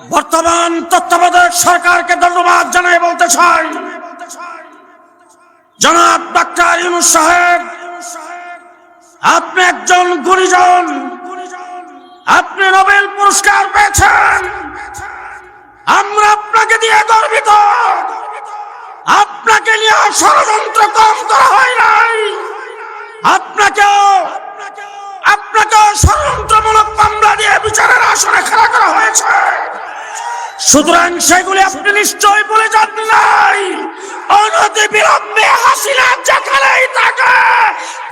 বর্তমান তত্ত্বাবধায়ক সরকারকে ধন্যবাদ জানাই বলতে চাই। জনাব ডাক্তার ইউনুস সাহেব, আপনি একজন গুণীজন। আপনি নোবেল পুরস্কার পেয়েছেন। আমরা আপনাকে দিয়ে গর্বিত। আপনাকে নিয়ে ষড়যন্ত্র সুতরাং সেগুলি আপনি নিশ্চয়ই বলে যান নাই অনতি বিলম্বে হাসিনা যেখানেই থাকে,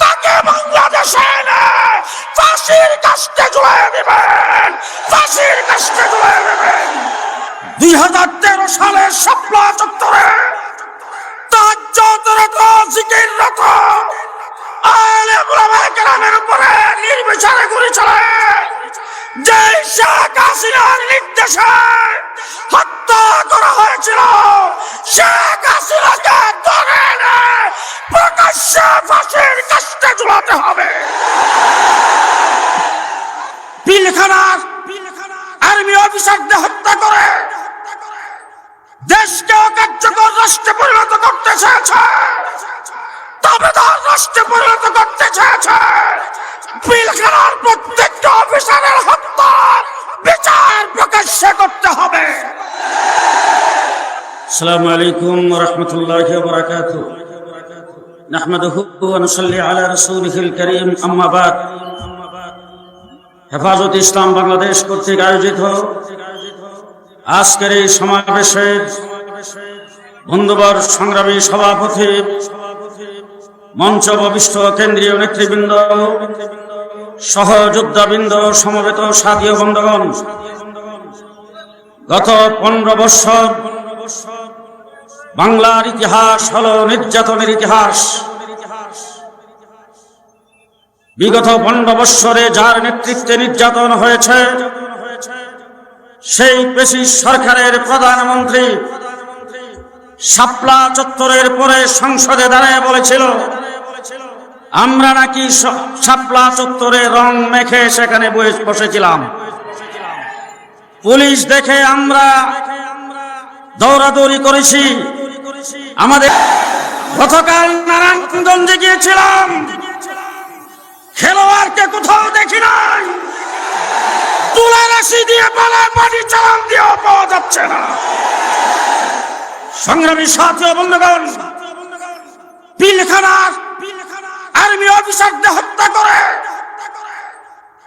তাকে বাংলাদেশে এনে ফাঁসির কাস্টে ঝুলাই দেবেন। ফাঁসির কাস্টে ঝুলাই দেবেন। দুই হাজার তেরো সালের শাপলা চত্বরে তাজ্জতরত জিকিররত আলে উলামায়ে কেরামের উপরে নির্বিচারে গুলি চলে যে শেখ হাসিনার নির্দেশে হত্যা করা হয়েছিল। শেখ হাসিনাকে ধরে প্রকাশ্যে ফাঁসির কাস্টে ঝুলাতে হবে। পিলখানার আর্মি অফিসারদের হত্যা করে দেশকে অকার্যকর রাষ্ট্রে পরিণত করতে চেয়েছে। তবে তার রাষ্ট্রে পরিণত করতে চেয়েছে। পিলখানার প্রত্যেকটা অফিসারের হত্যা বিচার প্রকাশ্যে করতে হবে السلام عليكم ورحمة الله وبركاته نحمده ونصلي على رسوله الكريم أما بعد হেফাজত ইসলাম বাংলাদেশ কর্তৃক আয়োজিত আজকের এই সমাবেশের বন্ধুবর সংগ্রামী সভাপতি মঞ্চ ভবিষ্ঠ কেন্দ্রীয় নেতৃবৃন্দ সহযোদ্ধাবৃন্দ সমবেত সাথীয় বন্ধগণ গত পনেরো বৎসর বাংলার ইতিহাস হলো নির্যাতনের ইতিহাস। বিগত পনেরো বৎসরে যার নেতৃত্বে নির্যাতন হয়েছে, সেই পেশি সরকারের প্রধানমন্ত্রী শাপলা চত্বরের পরে সংসদে দাঁড়ায় বলেছিল, আমরা নাকি শাপলা চত্বরে রং মেখে সেখানে বসে- বসেছিলাম। পুলিশ দেখে আমরা দৌড়াদৌড়ি করেছি আমাদের গতকাল নারায়ণগঞ্জে গিয়েছিলাম। খেলোয়াড়কে কোথাও দেখি নাই। তুলা রাশি দিয়ে পালা পানি চালান দিয়েও পাওয়া যাচ্ছে না। সংগ্রামী সাথী বন্ধুগণ, পিলখানার আর্মি অফিসারদের হত্যা করে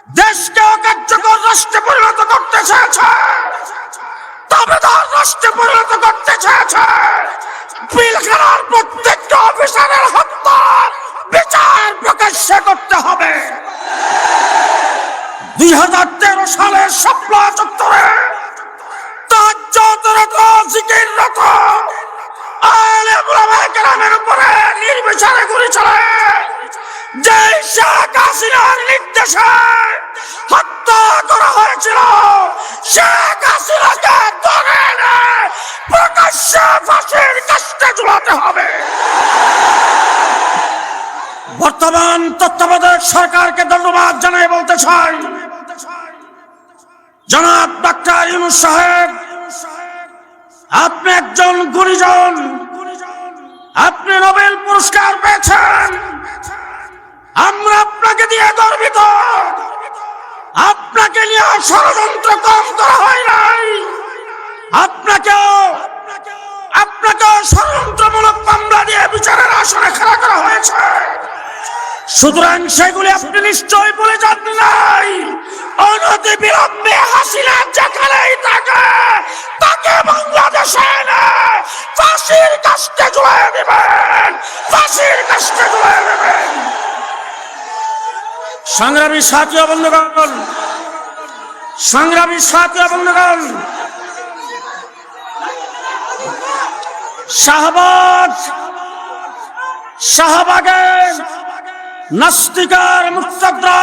দেশকে অকার্যকর রাষ্ট্রে পরিণত করতে চেয়েছে তবে তার রাষ্ট্রে পরিণত করতে চেয়েছে পিলখানার প্রত্যেকটা অফিসারের হত্যা বিচার প্রকাশ্যে করতে হবে। দুই হাজার তেরো সালের শাপলা চত্বরে তাজ্জতরত জিকিররত আলে উলামায়ে কেরামের উপরে নির্বিচারে গুলি চলে যে শেখ হাসিনার নির্দেশে হত্যা করা হয়েছিল শেখ হাসিনাকে ধরে এনে ঝুলাতে হবে। বর্তমান তত্ত্বাবধায়ক সরকারকে ধন্যবাদ জানাই বলতে চাই। জনাব ডাক্তার ইউনুস সাহেব, আপনি একজন গুণীজন। আপনি নোবেল পুরস্কার পেয়েছেন। আমরা আপনাকে দিয়ে গর্বিত। আপনাকে নিয়ে ষড়যন্ত্র কম করা হয় নাই। সুতরাং সেগুলি আপনি নিশ্চয়ই বলে যান নাই অনতি বিলম্বে হাসিনা যেখানেই থাকে, তাকে বাংলাদেশে এনে ফাঁসির কাস্টে ঝুলাই দেবেন। ফাঁসির কাস্টে ঝুলাই দেবেন। সংগ্রামী সাথী বন্ধুগণ, সংগ্রামী সাথী বন্ধুগণ শাহবাগ শাহবাগের নাস্তিকার মুক্তাদরা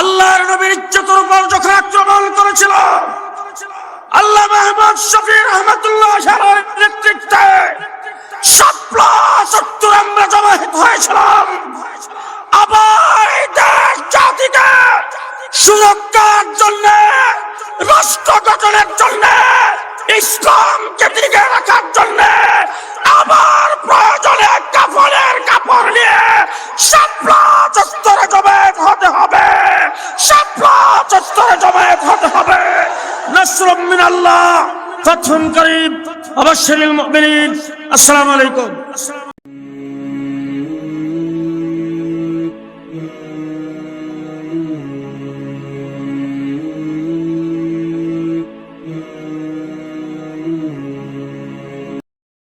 আল্লাহর নবীর ইজ্জতের উপর যখন আক্রমণ করেছিল, আল্লাহ মাহমুদ শফি রহমতুল্লাহ নেতৃত্বে সত্তর আমরা জমায়েত হয়েছিলাম। আবার এই দেশ জাতিকে সুরক্ষার জন্য, রাষ্ট্র গঠনের জন্য ইসলামকে টিকে রাখার জন্য আবার প্রয়োজনে কাপড়ের কাপড় নিয়ে শাপলা চত্বরে জমায়েত হতে হবে। সব চত্বরে জমায়েত হতে হবে। নাসরুম মিনাল্লাহ। ফাতহুন অবশ্যই মুমিনিন। আসসালামু আলাইকুম।